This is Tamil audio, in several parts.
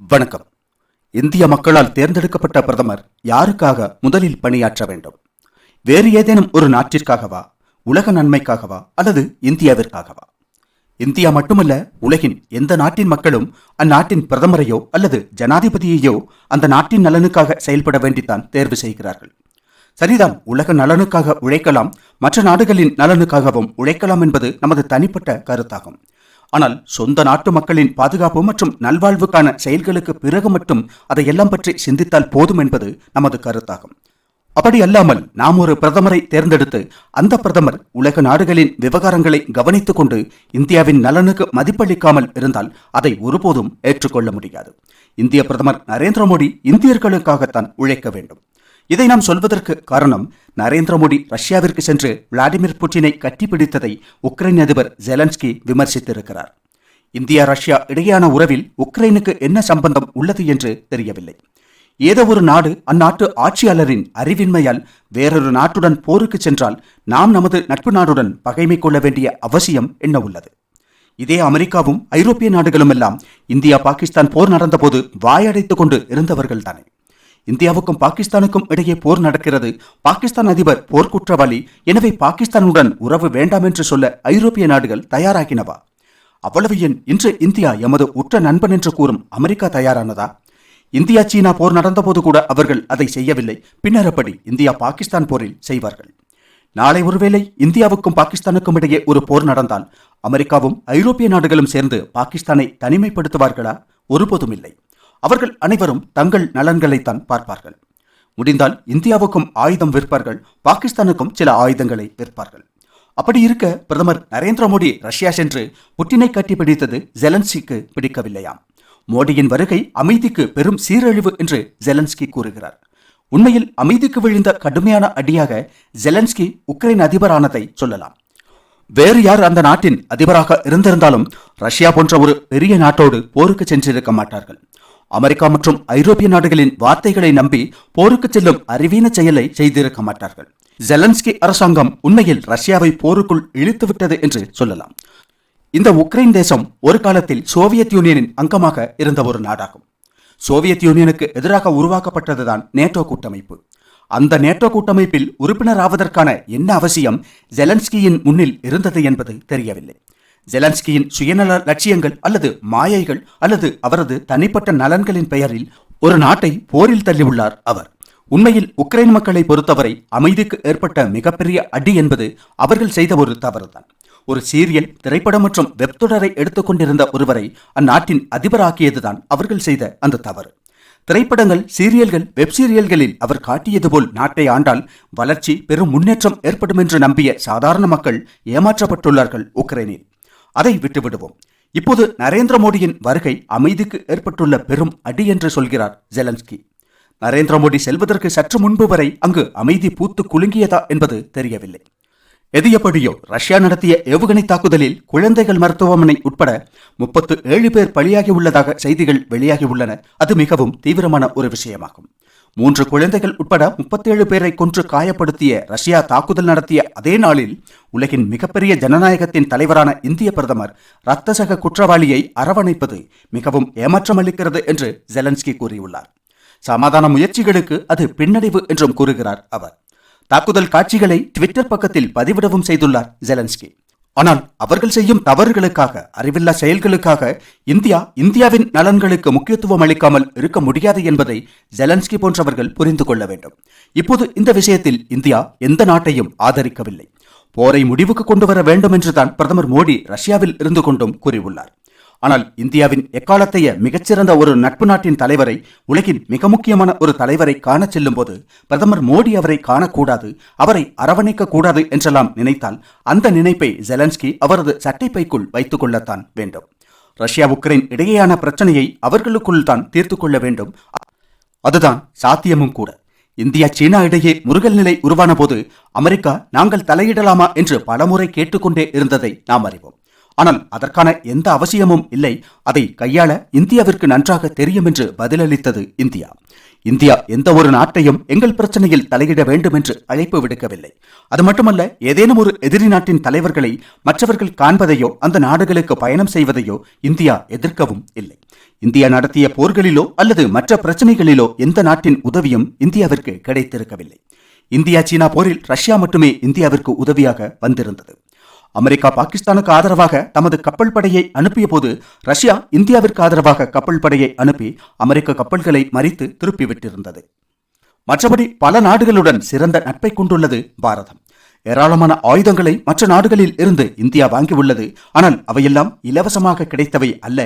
வணக்கம். இந்திய மக்களால் தேர்ந்தெடுக்கப்பட்ட பிரதமர் யாருக்காக முதலில் பணியாற்ற வேண்டும்? வேறு ஏதேனும் ஒரு நாட்டிற்காகவா? உலக நன்மைக்காகவா? அல்லது இந்தியாவிற்காகவா? இந்தியா மட்டுமல்ல உலகின் எந்த நாட்டின் மக்களும் அந்நாட்டின் பிரதமரையோ அல்லது ஜனாதிபதியையோ அந்த நாட்டின் நலனுக்காக செயல்பட வேண்டித்தான் தேர்வு செய்கிறார்கள். சரிதான் உலக நலனுக்காக உழைக்கலாம் மற்ற நாடுகளின் நலனுக்காகவும் உழைக்கலாம் என்பது நமது தனிப்பட்ட கருத்தாகும். ஆனால் சொந்த நாட்டு மக்களின் பாதுகாப்பு மற்றும் நல்வாழ்வுக்கான செயல்களுக்கு பிறகு மட்டும் அதையெல்லாம் பற்றி சிந்தித்தால் போதும் என்பது நமது கருத்தாகும். அப்படி அல்லாமல் நாம் ஒரு பிரதமரை தேர்ந்தெடுத்து அந்த பிரதமர் உலக நாடுகளின் விவகாரங்களை கவனித்துக் கொண்டு இந்தியாவின் நலனுக்கு மதிப்பளிக்காமல் இருந்தால் அதை ஒருபோதும் ஏற்றுக்கொள்ள முடியாது. இந்திய பிரதமர் நரேந்திர மோடி இந்தியர்களுக்காகத்தான் உழைக்க வேண்டும். இதை நாம் சொல்வதற்கு காரணம் நரேந்திர மோடி ரஷ்யாவிற்கு சென்று விளாடிமிர் புட்டினை கட்டிப்பிடித்ததை உக்ரைன் அதிபர் ஜெலன்ஸ்கி விமர்சித்திருக்கிறார். இந்தியா ரஷ்யா இடையேயான உறவில் உக்ரைனுக்கு என்ன சம்பந்தம் உள்ளது என்று தெரியவில்லை. ஏதோ ஒரு நாடு அந்நாட்டு ஆட்சியாளரின் அறிவின்மையால் வேறொரு நாட்டுடன் போருக்கு சென்றால் நாம் நமது நட்பு நாடுடன் பகைமை கொள்ள வேண்டிய அவசியம் என்ன உள்ளது? இதே அமெரிக்காவும் ஐரோப்பிய நாடுகளும் எல்லாம் இந்தியா பாகிஸ்தான் போர் நடந்தபோது வாயடைத்துக் கொண்டு இருந்தவர்கள் தானே இந்தியாவுக்கும் பாகிஸ்தானுக்கும் இடையே போர் நடக்கிறது. பாகிஸ்தான் அதிபர் போர் குற்றவாளி. எனவே பாகிஸ்தானுடன் உறவு வேண்டாம் என்று சொல்ல ஐரோப்பிய நாடுகள் தயாராகினவா? அவ்வளவு ஏன்? இன்று இந்தியா எமது உற்ற நண்பன் என்று கூறும் அமெரிக்கா தயாரானதா? இந்தியா சீனா போர் நடந்தபோது கூட அவர்கள் அதை செய்யவில்லை. பின்னர் அப்படி இந்தியா பாகிஸ்தான் போரில் செய்வார்கள். நாளை ஒருவேளை இந்தியாவுக்கும் பாகிஸ்தானுக்கும் இடையே ஒரு போர் நடந்தால் அமெரிக்காவும் ஐரோப்பிய நாடுகளும் சேர்ந்து பாகிஸ்தானை தனிமைப்படுத்துவார்களா? ஒருபோதும் இல்லை. அவர்கள் அனைவரும் தங்கள் நலன்களைத்தான் பார்ப்பார்கள். முடிந்தால் இந்தியாவுக்கும் ஆயுதம் விற்பார்கள் பாகிஸ்தானுக்கும் சில ஆயுதங்களை விற்பார்கள். அப்படி இருக்க பிரதமர் நரேந்திர மோடி ரஷ்யா சென்று புட்டினை கட்டி பிடித்தது ஜெலன்ஸ்கிக்கு பிடிக்கவில்லையாம். மோடியின் வருகை அமைதிக்கு பெரும் சீரழிவு என்று ஜெலன்ஸ்கி கூறுகிறார். உண்மையில் அமைதிக்கு விழுந்த கடுமையான அடியாக ஜெலன்ஸ்கி உக்ரைன் அதிபரானதை சொல்லலாம். வேறு யார் அந்த நாட்டின் அதிபராக இருந்திருந்தாலும் ரஷ்யா போன்ற ஒரு பெரிய நாட்டோடு போருக்கு சென்றிருக்க மாட்டார்கள். அமெரிக்கா மற்றும் ஐரோப்பிய நாடுகளின் வார்த்தைகளை நம்பி போருக்கு செல்லும் அறிவீன செயலை செய்திருக்க மாட்டார்கள். ஜெலன்ஸ்கி அரசாங்கம் உண்மையில் ரஷ்யாவை போருக்குள் இழுத்துவிட்டது என்று சொல்லலாம். இந்த உக்ரைன் தேசம் ஒரு காலத்தில் சோவியத் யூனியனின் அங்கமாக இருந்த ஒரு நாடாகும். சோவியத் யூனியனுக்கு எதிராக உருவாக்கப்பட்டதுதான் நேட்டோ கூட்டமைப்பு. அந்த நேட்டோ கூட்டமைப்பில் உறுப்பினராவதற்கான என்ன அவசியம் ஜெலன்ஸ்கியின் முன்னில் இருந்தது என்பது தெரியவில்லை. ஜெலன்ஸ்கியின் சுயநல லட்சியங்கள் அல்லது மாயைகள் அல்லது அவரது தனிப்பட்ட நலன்களின் பெயரில் ஒரு நாட்டை போரில் தள்ளியுள்ளார் அவர். உண்மையில் உக்ரைன் மக்களை பொறுத்தவரை அமைதிக்கு ஏற்பட்ட மிகப்பெரிய அடி என்பது அவர்கள் செய்த ஒரு தவறுதான். ஒரு சீரியல் திரைப்படம் மற்றும் வெப்தொடரை எடுத்துக்கொண்டிருந்த ஒருவரை அந்நாட்டின் அதிபராக்கியதுதான் அவர்கள் செய்த அந்த தவறு. திரைப்படங்கள் சீரியல்கள் வெப் சீரியல்களில் அவர் காட்டியது போல் நாட்டை ஆண்டால் வளர்ச்சி பெரும் முன்னேற்றம் ஏற்படும் என்று நம்பிய சாதாரண மக்கள் ஏமாற்றப்பட்டுள்ளார்கள் உக்ரைனில். அதை விட்டுவிடுவோம். இப்போது நரேந்திர மோடியின் வருகை அமைதிக்கு ஏற்பட்டுள்ள பெரும் அடி என்று சொல்கிறார் ஜெலன்ஸ்கி. நரேந்திர மோடி செல்வதற்கு சற்று முன்பு வரை அங்கு அமைதி பூத்து குலுங்கியதா என்பது தெரியவில்லை. எது எப்படியோ ரஷ்யா நடத்திய ஏவுகணை தாக்குதலில் குழந்தைகள் மருத்துவமனை உட்பட முப்பத்து ஏழு பேர் பலியாகியுள்ளதாக செய்திகள் வெளியாகி உள்ளன. அது மிகவும் தீவிரமான ஒரு விஷயமாகும். மூன்று குழந்தைகள் உட்பட முப்பத்தேழு பேரை கொன்று காயப்படுத்திய ரஷ்யா தாக்குதல் நடத்திய அதே நாளில் உலகின் மிகப்பெரிய ஜனநாயகத்தின் தலைவரான இந்திய பிரதமர் ரத்தசக குற்றவாளியை அரவணைப்பது மிகவும் ஏமாற்றமளிக்கிறது என்று ஜெலன்ஸ்கி கூறியுள்ளார். சமாதான முயற்சிகளுக்கு அது பின்னடைவு என்றும் கூறுகிறார் அவர். தாக்குதல் காட்சிகளை ட்விட்டர் பக்கத்தில் பதிவிடவும் செய்துள்ளார் ஜெலன்ஸ்கி. ஆனால் அவர்கள் செய்யும் தவறுகளுக்காக அறிவில்லா செயல்களுக்காக இந்தியா இந்தியாவின் நலன்களுக்கு முக்கியத்துவம் அளிக்காமல் இருக்க முடியாது என்பதை ஜெலன்ஸ்கி போன்றவர்கள் புரிந்து கொள்ள வேண்டும். இப்போது இந்த விஷயத்தில் இந்தியா எந்த நாட்டையும் ஆதரிக்கவில்லை. போரை முடிவுக்கு கொண்டு வர வேண்டும் என்றுதான் பிரதமர் மோடி ரஷ்யாவில் இருந்து கொண்டும் கூறியுள்ளார். ஆனால் இந்தியாவின் எக்காலத்தைய மிகச்சிறந்த ஒரு நட்பு நாட்டின் தலைவரை உலகின் மிக முக்கியமான ஒரு தலைவரை காணச் செல்லும் போது பிரதமர் மோடி அவரை காணக்கூடாது அவரை அரவணைக்க கூடாது என்றெல்லாம் நினைத்தால் அந்த நினைப்பை ஜெலன்ஸ்கி அவரது சட்டைப்பைக்குள் வைத்துக் கொள்ளத்தான் வேண்டும். ரஷ்யா உக்ரைன் இடையேயான பிரச்சனையை அவர்களுக்குள் தான் தீர்த்து கொள்ள வேண்டும். அதுதான் சாத்தியமும் கூட. இந்தியா சீனா இடையே முருகல் நிலை உருவான போது அமெரிக்கா நாங்கள் தலையிடலாமா? என்று பலமுறை கேட்டுக்கொண்டே இருந்ததை நாம் அறிவோம். ஆனால் அதற்கான எந்த அவசியமும் இல்லை. அதை கையாள இந்தியாவிற்கு நன்றாக தெரியும் என்று பதிலளித்தது இந்தியா. இந்தியா எந்த ஒரு நாட்டையும் எங்கள் பிரச்சனையில் தலையிட வேண்டும் என்று அழைப்பு விடுக்கவில்லை. அது மட்டுமல்ல ஏதேனும் ஒரு எதிரி நாட்டின் தலைவர்களை மற்றவர்கள் காண்பதையோ அந்த நாடுகளுக்கு பயணம் செய்வதையோ இந்தியா எதிர்க்கவும் இல்லை. இந்தியா நடத்திய போர்களிலோ அல்லது மற்ற பிரச்சனைகளிலோ எந்த நாட்டின் உதவியும் இந்தியாவிற்கு கிடைத்திருக்கவில்லை. இந்தியா சீனா போரில் ரஷ்யா மட்டுமே இந்தியாவிற்கு உதவியாக வந்திருந்தது. அமெரிக்கா பாகிஸ்தானுக்கு ஆதரவாக தமது கப்பல் படையை அனுப்பிய போது ரஷ்யா இந்தியாவிற்கு ஆதரவாக கப்பல் படையை அனுப்பி அமெரிக்க கப்பல்களை மறித்து திருப்பிவிட்டிருந்தது. மற்றபடி பல நாடுகளுடன் சிறந்த நட்பை கொண்டுள்ளது பாரதம். ஏராளமான ஆயுதங்களை மற்ற நாடுகளில் இருந்து இந்தியா வாங்கியுள்ளது. ஆனால் அவையெல்லாம் இலவசமாக கிடைத்தவை அல்ல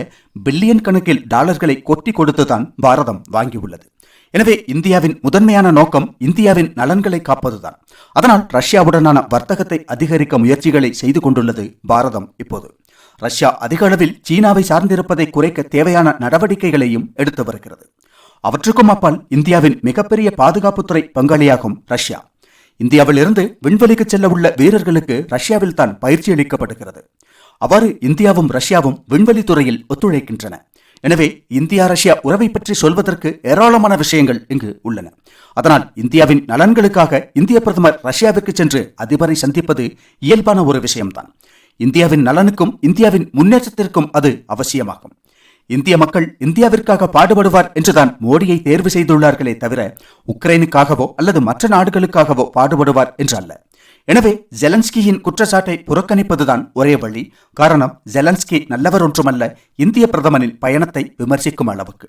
பில்லியன் கணக்கில் டாலர்களை கொட்டி கொடுத்துதான் பாரதம் வாங்கியுள்ளது. எனவே இந்தியாவின் முதன்மையான நோக்கம் இந்தியாவின் நலன்களை காப்பதுதான். அதனால் ரஷ்யாவுடனான வர்த்தகத்தை அதிகரிக்க முயற்சிகளை செய்து கொண்டுள்ளது பாரதம் இப்போது. ரஷ்யா அதிக அளவில் சீனாவை சார்ந்திருப்பதை குறைக்க தேவையான நடவடிக்கைகளையும் எடுத்து வருகிறது. அவற்றுக்கும் அப்பால் இந்தியாவின் மிகப்பெரிய பாதுகாப்புத்துறை பங்காளியாகும் ரஷ்யா. இந்தியாவிலிருந்து விண்வெளிக்கு செல்ல உள்ள வீரர்களுக்கு ரஷ்யாவில் தான் பயிற்சி அளிக்கப்படுகிறது. அவ்வாறு இந்தியாவும் ரஷ்யாவும் விண்வெளி துறையில் ஒத்துழைக்கின்றன. எனவே இந்தியா ரஷ்யா உறவை பற்றி சொல்வதற்கு ஏராளமான விஷயங்கள் இங்கு உள்ளன. அதனால் இந்தியாவின் நலன்களுக்காக இந்திய பிரதமர் ரஷ்யாவிற்கு சென்று அதிபரை சந்திப்பது இயல்பான ஒரு விஷயம்தான். இந்தியாவின் நலனுக்கும் இந்தியாவின் முன்னேற்றத்திற்கும் அது அவசியமாகும். இந்திய மக்கள் இந்தியாவிற்காக பாடுபடுவார் என்றுதான் மோடியை தேர்வு செய்துள்ளார்களே தவிர உக்ரைனுக்காகவோ அல்லது மற்ற நாடுகளுக்காகவோ பாடுபடுவார் என்று அல்ல எனவே ஜெலன்ஸ்கியின் குற்றச்சாட்டை புறக்கணிப்பதுதான் ஒரே வழி. காரணம் ஜெலன்ஸ்கி நல்லவர் ஒன்றுமல்ல. இந்திய பிரதமரின் பயணத்தை விமர்சிக்கும் அளவுக்கு.